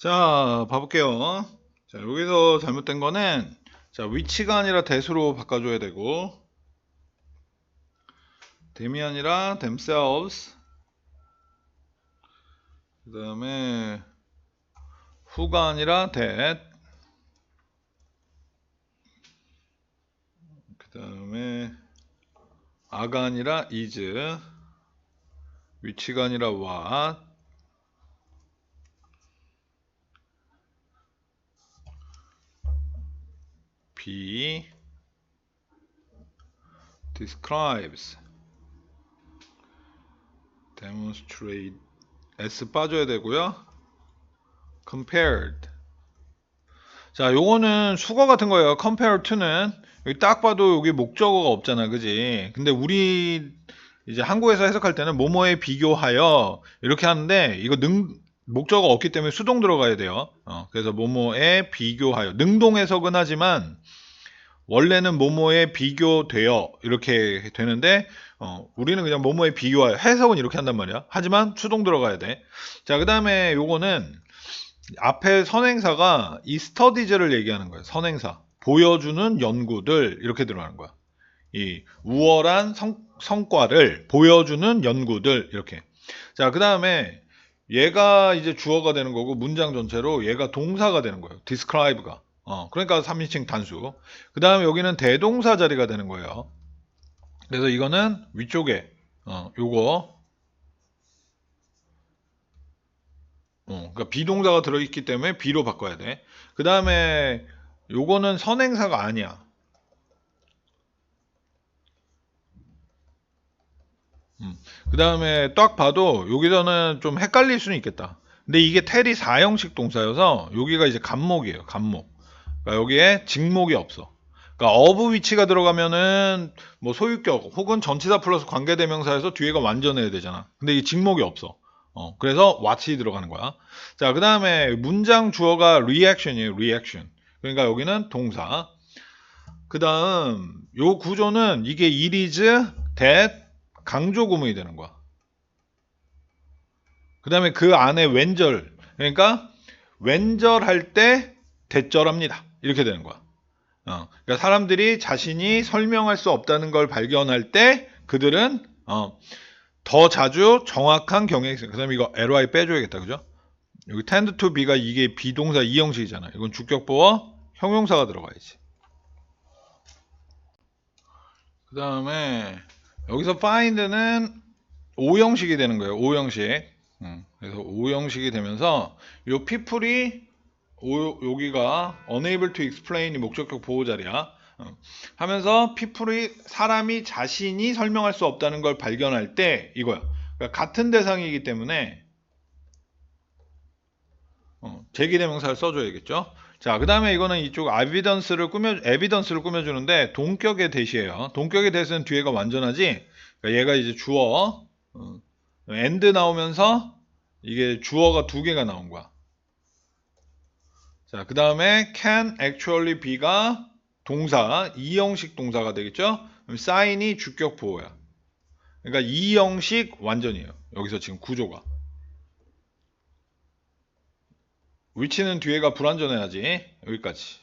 자, 봐볼게요. 자, 여기서 잘못된 거는, 자, 위치가 아니라 대수로 바꿔줘야 되고, 댐이 아니라 themselves, 그 다음에, who가 아니라 that, 그 다음에, 아가 아니라 is, 위치가 아니라 what, B describes demonstrate S 빠져야 되고요. compared 자, 요거는 수거 같은 거예요. compare to는 여기 딱 봐도 여기 목적어가 없잖아. 그지? 근데 우리 이제 한국에서 해석할 때는 뭐뭐에 비교하여 이렇게 하는데 이거 능 목적어가 없기 때문에 수동 들어가야 돼요. 어, 그래서 뭐뭐에 비교하여 능동 해석은 하지만 원래는 뭐뭐에 비교되어 이렇게 되는데 어, 우리는 그냥 뭐뭐에 비교하여 해석은 이렇게 한단 말이야. 하지만 수동 들어가야 돼. 자, 그 다음에 요거는 앞에 선행사가 이 스터디즈를 얘기하는 거예요. 선행사. 보여주는 연구들 이렇게 들어가는 거야. 이 우월한 성, 성과를 보여주는 연구들 이렇게. 자, 그 다음에 얘가 이제 주어가 되는 거고 문장 전체로 얘가 동사가 되는 거예요. describe가. 어, 그러니까 3인칭 단수. 그 다음에 여기는 대동사 자리가 되는 거예요. 그래서 이거는 위쪽에, 어, 요거. 어, 그러니까 비동사가 들어있기 때문에 비로 바꿔야 돼. 그 다음에 요거는 선행사가 아니야. 음, 그 다음에 딱 봐도 여기서는 좀 헷갈릴 수는 있겠다. 근데 이게 텔이 4형식 동사여서 여기가 이제 간목이에요. 간목. 그러니까 여기에 직목이 없어. 그러니까 어부 위치가 들어가면은 뭐 소유격 혹은 전치사 플러스 관계대명사에서 뒤에가 완전해야 되잖아. 근데 이 직목이 없어. 어, 그래서 what이 들어가는 거야. 자, 그 다음에 문장 주어가 reaction이에요. reaction. 그러니까 여기는 동사. 그 다음 요 구조는 이게 is that 강조 구문이 되는 거야. 그 다음에 그 안에 왼절. 그러니까 왼절할 때 대절합니다. 이렇게 되는 거야. 어, 그러니까 사람들이 자신이 설명할 수 없다는 걸 발견할 때 그들은 어, 더 자주 정확한 경향, 그 다음에 이거 ly 빼줘야겠다. 그죠? 여기 tend to be가 이게 비동사 이형식이잖아. 이건 주격보어 형용사가 들어가야지. 그 다음에 여기서 find는 오형식이 되는 거예요. 오형식. 음, 그래서 오형식이 되면서 요 people이 오, 여기가 unable to explain이 목적격 보호 자리야. 어. 하면서 people이 사람이 자신이 설명할 수 없다는 걸 발견할 때 이거야. 그러니까 같은 대상이기 때문에 어, 제기대명사를 써줘야겠죠. 자, 그 다음에 이거는 이쪽 evidence를 꾸며, evidence를 꾸며주는데 동격의 대시예요. 동격의 대시는 뒤에가 완전하지. 그러니까 얘가 이제 주어, 어, and 나오면서 이게 주어가 두 개가 나온 거야. 자, 그 다음에 can actually be가 동사, 이형식 동사가 되겠죠? 그럼 sign이 주격 보호야. 그러니까 이형식 완전이에요. 여기서 지금 구조가. 위치는 뒤에가 불완전해야지. 여기까지.